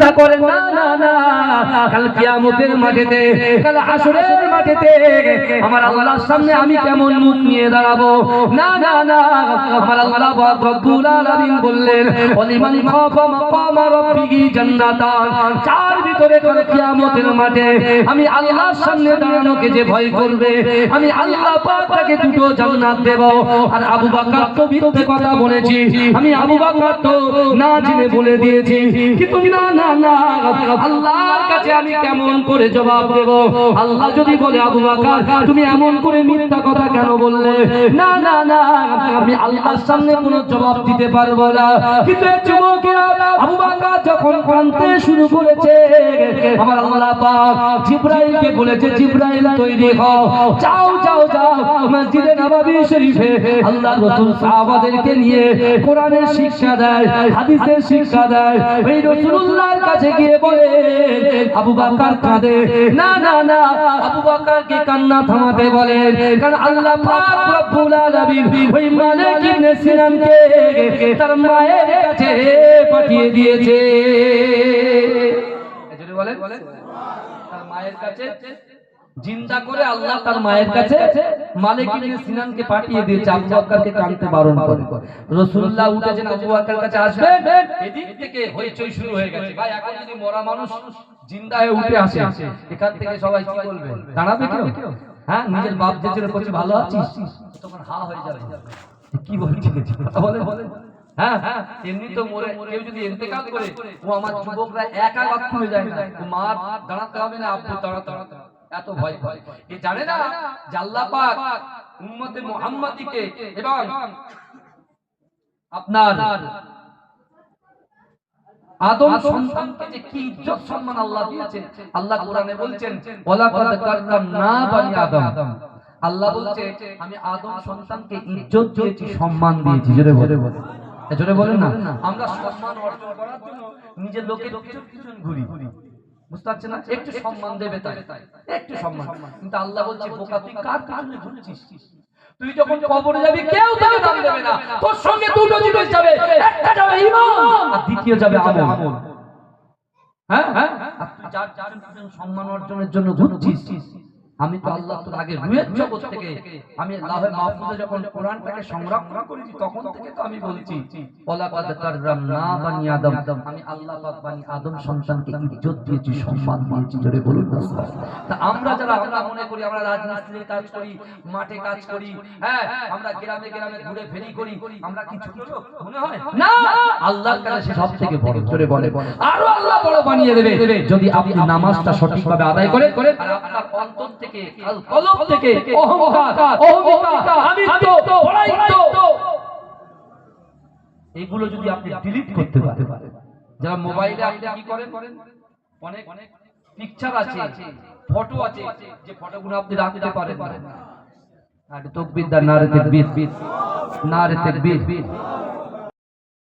ইচ্ছা করে, না না না। কাল কিয়ামতের মাঠেতে, কাল হাসরের মাঠেতে আমার আল্লাহর সামনে আমি কেমন মুখ নিয়ে দাঁড়াবো? না না না। আমার আল্লাহ রব্বুল আলামিন বললেন ওলিমান খাফা মাকাম রাব্বিহি জান্নাতান। চার ভিতরে কাল কিয়ামতের মাঠে আমি আল্লাহর সামনে দাঁড়ানোকে যে ভয় করবে, আমি আল্লাহ পাক দুটো জান্নাত দেব। আর আবু বকর তো বিরুদ্ধে কথা বলেছি। আমি আবু বকর তো না জেনে বলে দিয়েছি। কিন্তু না না আল্লাহর কাছে আমি কেমন করে জবাব দেব? আল্লাহ যদি বলে, আবু বকর, তুমি এমন করে মিথ্যা কথা কেন বললে? না না না, আমি আল্লাহর সামনে কোনো জবাব দিতে পারব না। কিন্তু যুবকেরা আবু বকর যখন কাঁদতে শুরু করেছে, আমার আল্লাহ পাক জিব্রাইলকে বলেছে, জিব্রাইল, তৈরি হও। যাও যাও যাও মসজিদে নববী শরীফে আল্লাহ রাসূল সাহাবাদেরকে নিয়ে কোরআনের শিক্ষা দেয়, হাদিসের শিক্ষা দেয়। ওই রাসূলুল্লাহর কাছে গিয়ে বলে, আবু বকর কাঁদে। না না না। আবু বকরকে কান্না থামাতে বলেন কারণ আল্লাহ পাক রব্বুল আলামিন ওই মালিক ইবনে সিনানকে তার মায়ের কাছে পাঠিয়ে দিয়েছে। বলেন। তার মায়ের কাছে জিন্দা করে আল্লাহ তার মায়ের কাছে মালিক ইবনে সিনানকে পাঠিয়ে দিয়েছে আবু বকরকে কানতে বারণ করে। রাসূলুল্লাহ উঠেছেন আবু বকরের কাছে আসবেন এদিক থেকে হইচই শুরু হয়ে গেছে। ভাই এখন যদি মরা মানুষ জিন্দা হয়ে উঠে আসে এখান থেকে সবাই কি বলবে? দাঁড়াবে কেউ হ্যাঁ নিজের বাপ জেজের কাছে ভালো আছিস। তখন হা হয়ে যাবে। কি বলছিস কথা বলে? বলে হ্যাঁ হ্যাঁ এমনি তো মরে কেউ যদি ইন্তেকাল করে ও আমার যুবকরা একা বাদ হয়ে যায় না। মা দাঁড়াতে হবে না আব্বু দাঁড়াতে হবে। এত ভয় ভয় এ জানে না আল্লাহ পাক উম্মতে মুহাম্মাদিকে এবং আপনার আদম সন্তানকে যে কি ইজ্জত সম্মান আল্লাহ দিয়েছেন, আল্লাহ কোরআনে বলছেন ওয়ালা কাদ কাররামনা বানি আদম। আল্লাহ বলছে, আমি আদম সন্তানকে ইজ্জত দিয়েছি, সম্মান দিয়েছি। জোরে বলে বলে জোরে বলেন না। আমরা সম্মান অর্জন করার জন্য নিজের লোকের পিছন পিছন ঘুরি। বুঝতে পারছেন না? একটু সম্মান দেবে তাই। একটু সম্মান। কিন্তু আল্লাহ বলছে বোকা তুই কার কারণে ঘুরছিস? তুই যখন কবরে যাবি কেউ তোকে দাম দেবে না। তোর সঙ্গে দুটো জিনিস যাবে একটা যাবে। ঈমান আর দ্বিতীয় যাবে আমল। হ্যাঁ? হ্যাঁ? আর তুই যার যার সম্মান অর্জনের জন্য ঘুরছিস। আমি তো আল্লাহ তোর আগে রুয়ের জগৎ থেকে আমি লাহে মাহফুজে যখন কোরআনটাকে সংরক্ষণ করেছি তখন থেকে তো আমি বলছি ওলা কাদ কাররামনা বানি আদম। আমি আল্লাহ পাক বানি আদম সন্তানকে ইজ্জত দিয়েছি সম্মান দিয়েছি জোরে বলুন তা আমরা যারা আমরা মনে করি আমরা রাজমিস্ত্রির কাজ করি মাঠে কাজ করি হ্যাঁ আমরা গ্রামে গ্রামে ঘুরে ফেরি করি আমরা কি ছোট লোক মনে হয়? না! আল্লাহর কাছে সে সব থেকে বড় জোরে বলে আরও আল্লাহ বড় বানিয়ে দেবে যদি আপনি নামাজটা সঠিকভাবে আদায় করে আর আপনার অন্তর থেকে আল কলব থেকে অহংকার বড়াইত্ব এগুলো যদি আপনি ডিলিট করতে পারেন যারা মোবাইলে আপনি কি করেন? অনেক পিকচার আছে ফটো আছে যে ফটোগুলো আপনি রাখতে পারেন আর তকবির দা নারে তাকবীর নারে তাকবীর।